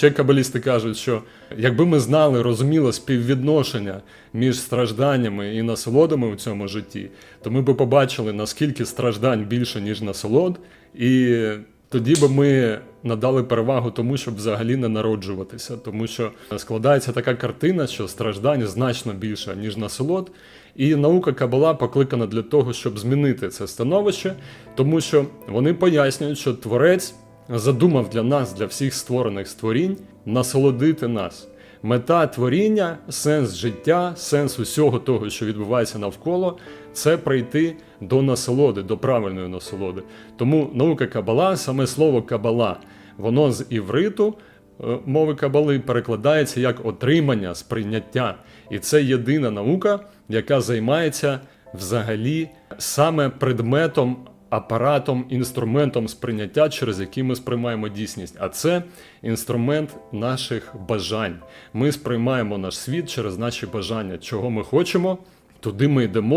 Ще кабалісти кажуть, що якби ми знали, розуміли співвідношення між стражданнями і насолодами у цьому житті, то ми б побачили, наскільки страждань більше, ніж насолод, і тоді би ми надали перевагу тому, щоб взагалі не народжуватися, тому що складається така картина, що страждань значно більше, ніж насолод. І наука Кабала покликана для того, щоб змінити це становище, тому що вони пояснюють, що творець задумав для нас, для всіх створених створінь, насолодити нас. Мета творіння, сенс життя, сенс усього того, що відбувається навколо, це прийти до насолоди, до правильної насолоди. Тому наука Кабала, саме слово Кабала, воно з івриту е, мови Кабали перекладається як отримання, сприйняття. І це єдина наука, яка займається взагалі саме предметом апаратом, інструментом сприйняття, через який ми сприймаємо дійсність. А це інструмент наших бажань. Ми сприймаємо наш світ через наші бажання, чого ми хочемо, туди ми йдемо.